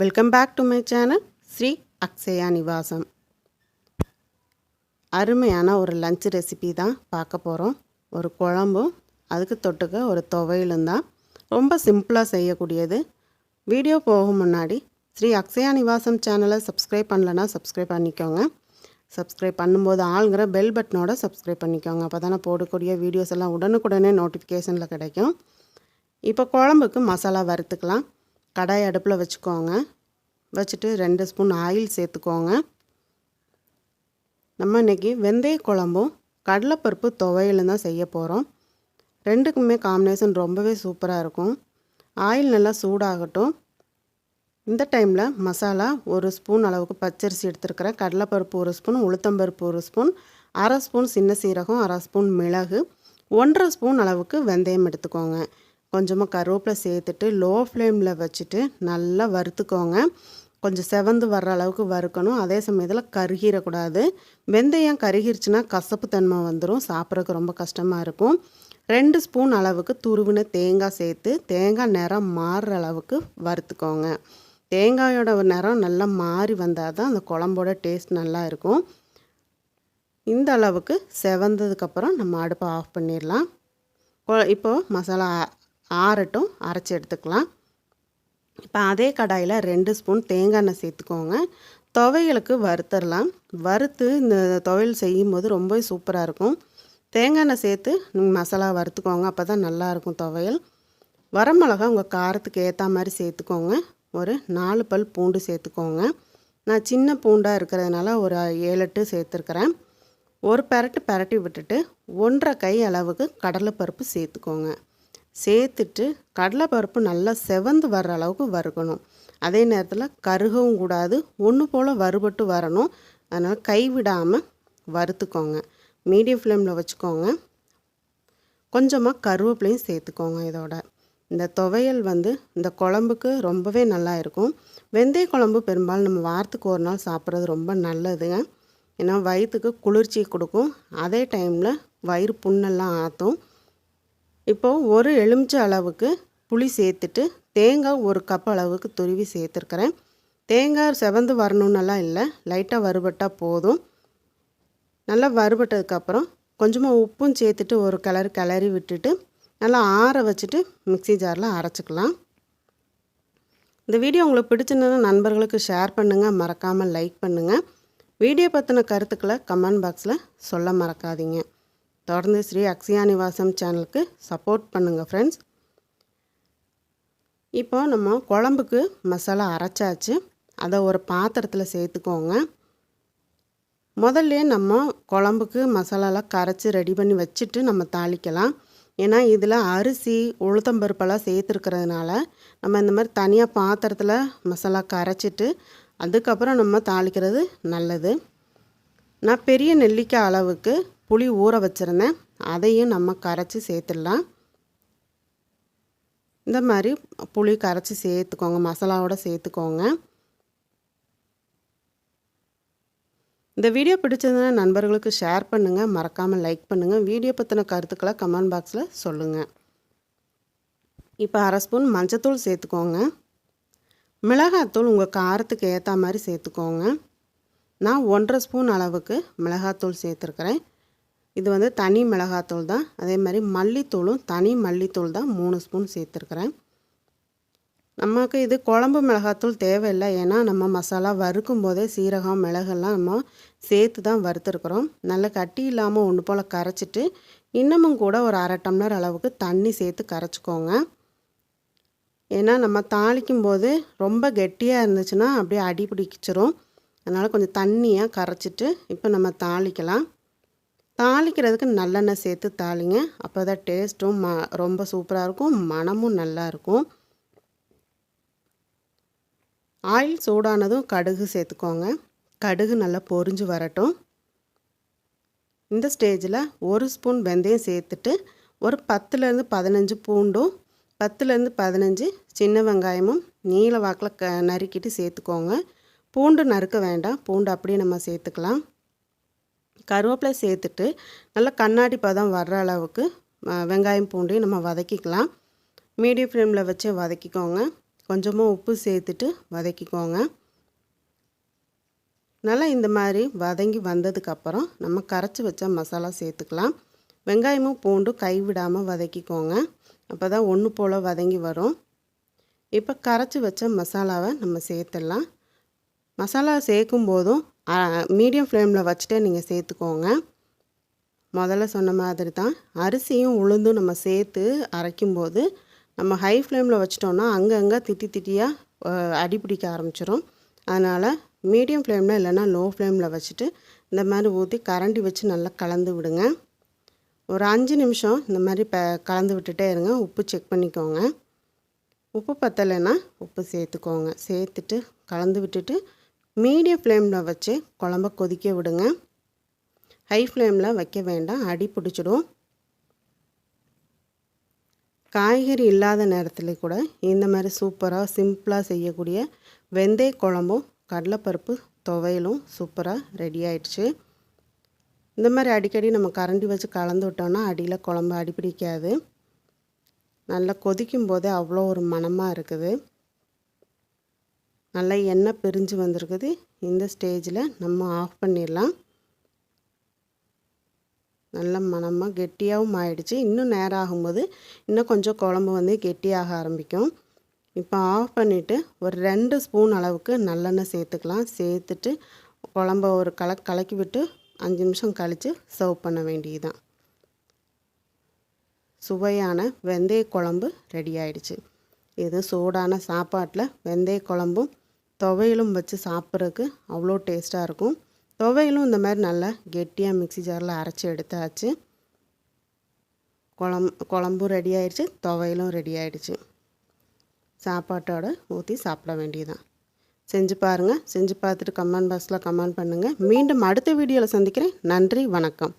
Welcome back to my channel Sri Akshaya Nivasam அருமையான ஒரு lunch recipe தான் பார்க்க போகிறோம் ஒரு குழம்பும் அதுக்கு தொட்டுக்க ஒரு துவையிலும் தான். ரொம்ப சிம்பிளாக செய்யக்கூடியது. வீடியோ போகும் முன்னாடி ஸ்ரீ அக்ஷயா நிவாசம் சேனலை சப்ஸ்கிரைப் பண்ணலன்னா சப்ஸ்கிரைப் பண்ணிக்கோங்க. சப்ஸ்கிரைப் பண்ணும்போது ஆளுங்கிற பெல் பட்டனோட சப்ஸ்கிரைப் பண்ணிக்கோங்க. அப்போ தானே போடக்கூடிய வீடியோஸ் எல்லாம் உடனுக்குடனே நோட்டிஃபிகேஷனில் கிடைக்கும். இப்போ குழம்புக்கு மசாலா வறுத்துக்கலாம். கடாய் அடுப்பில் வச்சுக்கோங்க. வச்சுட்டு ரெண்டு ஸ்பூன் ஆயில் சேர்த்துக்கோங்க. நம்ம இன்றைக்கி வெந்தய குழம்பும் கடலைப்பருப்பு துவையலும் தான் செய்ய போகிறோம் ரெண்டுக்குமே காம்பினேஷன் ரொம்பவே சூப்பராக இருக்கும். ஆயில் நல்லா சூடாகட்டும். இந்த டைமில் மசாலா ஒரு ஸ்பூன் அளவுக்கு பச்சரிசி எடுத்துருக்கிறேன். கடலைப்பருப்பு ஒரு ஸ்பூன் உளுத்தம்பருப்பு ஒரு ஸ்பூன் அரை ஸ்பூன் சின்ன சீரகம் அரை ஸ்பூன் மிளகு ஒன்றரை ஸ்பூன் அளவுக்கு வெந்தயம் எடுத்துக்கோங்க. கொஞ்சமாக கருவேப்பிலை சேர்த்துட்டு லோ ஃப்ளேமில் வச்சுட்டு நல்லா வறுத்துக்கோங்க. கொஞ்சம் செவந்து வர்ற அளவுக்கு வறுக்கணும். அதே சமயத்தில் கருகிடக்கூடாது வெந்தயம் கருகிருச்சுன்னா கசப்பு தன்மை வந்துடும் சாப்பிட்றதுக்கு ரொம்ப கஷ்டமாக இருக்கும். ரெண்டு ஸ்பூன் அளவுக்கு துருவின தேங்காய் சேர்த்து தேங்காய் நிறம் மாறுற அளவுக்கு வறுத்துக்கோங்க. தேங்காயோட நிறம் நல்லா மாறி வந்தால் தான் அந்த குழம்போட டேஸ்ட் நல்லா இருக்கும். இந்த அளவுக்கு செவந்ததுக்கப்புறம் நம்ம அடுப்பை ஆஃப் பண்ணிடலாம். இப்போது மசாலா ஆறட்டும் அரைச்சி எடுத்துக்கலாம். இப்போ அதே கடாயில் ரெண்டு ஸ்பூன் தேங்காய் எண்ணெய் சேர்த்துக்கோங்க. துவையலுக்கு வறுத்தரலாம். வறுத்து இந்த துவையல் செய்யும்போது ரொம்ப சூப்பராக இருக்கும். தேங்காய் எண்ணெய் சேர்த்து நீங்கள் மசாலா வறுத்துக்கோங்க அப்போ தான் நல்லாயிருக்கும் துவையல். வரமிளகா உங்கள் காரத்துக்கு ஏற்ற மாதிரி சேர்த்துக்கோங்க. ஒரு நாலு பல் பூண்டு சேர்த்துக்கோங்க. நான் சின்ன பூண்டாக இருக்கிறதுனால ஒரு ஏழு எட்டு சேர்த்துருக்குறேன். ஒரு பெரட்டு பெரட்டி விட்டுட்டு ஒன்றரை கை அளவுக்கு கடலைப்பருப்பு சேர்த்துக்கோங்க. சேர்த்துட்டு கடலைப்பருப்பு நல்லா செவந்து வர்ற அளவுக்கு வறுக்கணும். அதே நேரத்தில் கருகவும் கூடாது ஒன்று போல் வறுபட்டு வரணும். அதனால் கைவிடாமல் வறுத்துக்கோங்க. மீடியம் ஃப்ளேமில் வச்சுக்கோங்க. கொஞ்சமாக கருவேப்பிலையும் சேர்த்துக்கோங்க இதோட. இந்த துவையல் வந்து இந்த குழம்புக்கு ரொம்பவே நல்லா இருக்கும். வெந்தய குழம்பு பெரும்பாலும் நம்ம வாரத்துக்கு ஒரு நாள் சாப்பிட்றது ரொம்ப நல்லதுங்க. ஏன்னா வயிற்றுக்கு குளிர்ச்சி கொடுக்கும். அதே டைமில் வயிறு புண்ணெல்லாம் ஆற்றும் இப்போது ஒரு எலுமிச்சை அளவுக்கு புளி சேர்த்துட்டு தேங்காய் ஒரு கப் அளவுக்கு துருவி சேர்த்துருக்குறேன். தேங்காய் செவந்து வரணுன்னெல்லாம் இல்லை லைட்டாக வறுபட்டால் போதும். நல்லா வறுபட்டதுக்கப்புறம் கொஞ்சமாக உப்பும் சேர்த்துட்டு ஒரு கிளறி கிளறி விட்டுட்டு நல்லா ஆற வச்சுட்டு மிக்சி ஜாரில் அரைச்சிக்கலாம். இந்த வீடியோ உங்களுக்கு பிடிச்சிருந்ததுன்னா நண்பர்களுக்கு ஷேர் பண்ணுங்கள் மறக்காமல் லைக் பண்ணுங்கள் வீடியோ பற்றின கருத்துக்களை கமெண்ட் பாக்ஸில் சொல்ல மறக்காதீங்க. தொடர்ந்து ஸ்ரீ அக்ஷயா நிவாசம் சேனலுக்கு சப்போர்ட் பண்ணுங்கள் ஃப்ரெண்ட்ஸ் இப்போ நம்ம குழம்புக்கு மசாலா அரைச்சாச்சு. அதை ஒரு பாத்திரத்தில் சேர்த்துக்கோங்க. முதல்ல நம்ம குழம்புக்கு மசாலாலாம் கரைச்சி ரெடி பண்ணி வச்சுட்டு நம்ம தாளிக்கலாம். ஏன்னா இதில் அரிசி உளுத்தம்பருப்பெல்லாம் சேர்த்துருக்கிறதுனால நம்ம இந்த மாதிரி தனியாக பாத்திரத்தில் மசாலா கரைச்சிட்டு அதுக்கப்புறம் நம்ம தாளிக்கிறது நல்லது. நான் பெரிய நெல்லிக்காய் அளவுக்கு புளி ஊற வச்சுருந்தேன். அதையும் நம்ம கரைச்சி சேர்த்துடலாம். இந்த மாதிரி புளி கரைச்சி சேர்த்துக்கோங்க. மசாலாவோட சேர்த்துக்கோங்க. இந்த வீடியோ பிடிச்சதுன்னா நண்பர்களுக்கு ஷேர் பண்ணுங்கள் மறக்காமல் லைக் பண்ணுங்கள் வீடியோ பற்றின கருத்துக்களை கமெண்ட் பாக்ஸில் சொல்லுங்கள் இப்போ அரை ஸ்பூன் மஞ்சத்தூள் சேர்த்துக்கோங்க. மிளகாத்தூள் உங்கள் காரத்துக்கு ஏற்ற மாதிரி சேர்த்துக்கோங்க. நான் ஒன்றரை ஸ்பூன் அளவுக்கு மிளகாத்தூள் சேர்த்துருக்குறேன். இது வந்து தனி மிளகாத்தூள் தான். அதே மாதிரி மல்லித்தூளும் தனி மல்லித்தூள் தான் மூணு ஸ்பூன் சேர்த்துருக்குறேன். நமக்கு இது குழம்பு மிளகாத்தூள் தேவையில்லை. ஏன்னா நம்ம மசாலா வறுக்கும் போதே சீரகம் மிளகெல்லாம் நம்ம சேர்த்து தான் வறுத்துருக்குறோம். நல்லா கட்டி இல்லாமல் ஒன்று போல் கரைச்சிட்டு இன்னமும் கூட ஒரு அரை டம்ளர் அளவுக்கு தண்ணி சேர்த்து கரைச்சிக்கோங்க. ஏன்னா நம்ம தாளிக்கும் போது ரொம்ப கெட்டியாக இருந்துச்சுன்னா அப்படியே அடி பிடிச்சிரும். அதனால் கொஞ்சம் தண்ணியாக கரைச்சிட்டு இப்போ நம்ம தாளிக்கலாம். தாளிக்கிறதுக்கு நல்லெண்ணெய் சேர்த்து தாளிங்க. அப்போ தான் டேஸ்ட்டும் ம ரொம்ப சூப்பராக இருக்கும். மனமும் நல்லா இருக்கும். ஆயில் சூடானதும் கடுகு சேர்த்துக்கோங்க. கடுகு நல்லா பொரிஞ்சு வரட்டும். இந்த ஸ்டேஜில் ஒரு ஸ்பூன் வெந்தயம் சேர்த்துட்டு ஒரு பத்துலேருந்து பதினஞ்சு பூண்டும் பத்துலேருந்து பதினஞ்சு சின்ன வெங்காயமும் நீல வாக்கில் க நறுக்கிட்டு சேர்த்துக்கோங்க. பூண்டு நறுக்க வேண்டாம். பூண்டு அப்படியே நம்ம சேர்த்துக்கலாம். கருவேப்பிலை சேர்த்துட்டு நல்லா கண்ணாடி பதம் வர்ற அளவுக்கு வெங்காயம் பூண்டையும் நம்ம வதக்கிக்கலாம். மீடியம் ஃப்ளேமில் வச்சு வதக்கிக்கோங்க. கொஞ்சமாக உப்பு சேர்த்துட்டு வதக்கிக்கோங்க. நல்லா இந்த மாதிரி வதங்கி வந்ததுக்கப்புறம் நம்ம கரைச்சி வச்ச மசாலா சேர்த்துக்கலாம். வெங்காயமும் பூண்டும் கைவிடாமல் வதக்கிக்கோங்க. அப்போ தான் ஒன்று போல் வதங்கி வரும். இப்போ கரைச்சி வச்ச மசாலாவை நம்ம சேர்த்துடலாம். மசாலா சேர்க்கும் போதும் மீடியம் ஃப்ளேமில் வச்சுட்டே நீங்கள் சேர்த்துக்கோங்க. முதல்ல சொன்ன மாதிரி தான் அரிசியும் உளுந்தும் நம்ம சேர்த்து அரைக்கும்போது நம்ம ஹை ஃப்ளேமில் வச்சிட்டோன்னா அங்கங்கே திட்டி திட்டியாக அடிப்பிடிக்க ஆரம்பிச்சிடும் அதனால் மீடியம் ஃப்ளேமில் இல்லைன்னா லோ ஃப்ளேமில் வச்சுட்டு இந்த மாதிரி ஊற்றி கரண்டி வச்சு நல்லா கலந்து விடுங்க. ஒரு அஞ்சு நிமிஷம் இந்த மாதிரி ப கலந்து விட்டுட்டே இருங்க. உப்பு செக் பண்ணிக்கோங்க. உப்பு பத்தலைன்னா உப்பு சேர்த்துக்கோங்க. சேர்த்துட்டு கலந்து விட்டுட்டு மீடியம் ஃப்ளேமில் வச்சு குழம்ப கொதிக்க விடுங்க. ஹை ஃப்ளேமில் வைக்க வேண்டாம். அடி பிடிச்சிடும். காய்கறி இல்லாத நேரத்தில் கூட இந்த மாதிரி சூப்பராக சிம்பிளாக செய்யக்கூடிய வெந்தய குழம்பும் கடலைப்பருப்பு துவையலும் சூப்பராக ரெடி ஆயிடுச்சு. இந்த மாதிரி அடிக்கடி நம்ம கரண்டி வச்சு கலந்து விட்டோம்னா அடியில் குழம்பு அடிப்பிடிக்காது நல்லா கொதிக்கும் போதே அவ்வளோ ஒரு மனமாக இருக்குது. நல்லா எண்ணெய் பிரிஞ்சு வந்திருக்குது. இந்த ஸ்டேஜில் நம்ம ஆஃப் பண்ணிடலாம். நல்ல மனமாக கெட்டியாகவும் ஆயிடுச்சு. இன்னும் நேரம் ஆகும்போது இன்னும் கொஞ்சம் குழம்பு வந்து கெட்டியாக ஆரம்பிக்கும். இப்போ ஆஃப் பண்ணிவிட்டு ஒரு ரெண்டு ஸ்பூன் அளவுக்கு நல்லெண்ணெய் சேர்த்துக்கலாம். சேர்த்துட்டு குழம்ப ஒரு கல கலக்கி விட்டு அஞ்சு நிமிஷம் கழித்து சர்வ் பண்ண வேண்டியதுதான். சுவையான வெந்தய குழம்பு ரெடி ஆயிடுச்சு. இது சூடான சாப்பாட்டில் வெந்தய குழம்பும் துவையலும் வச்சு சாப்பிட்றதுக்கு அவ்வளோ டேஸ்ட்டாக இருக்கும். துவையலும் இந்த மாதிரி நல்லா கெட்டியாக மிக்சி ஜாரில் அரைச்சி எடுத்தாச்சு. குழம் குழம்பும் ரெடி ஆயிடுச்சு துவையலும் ரெடி ஆயிடுச்சு. சாப்பாட்டோட ஊற்றி சாப்பிட வேண்டியதுதான். செஞ்சு பாருங்கள் செஞ்சு பார்த்துட்டு கமெண்ட் பாக்ஸில் கமெண்ட் பண்ணுங்கள் மீண்டும் அடுத்த வீடியோவில் சந்திக்கிறேன். நன்றி வணக்கம்.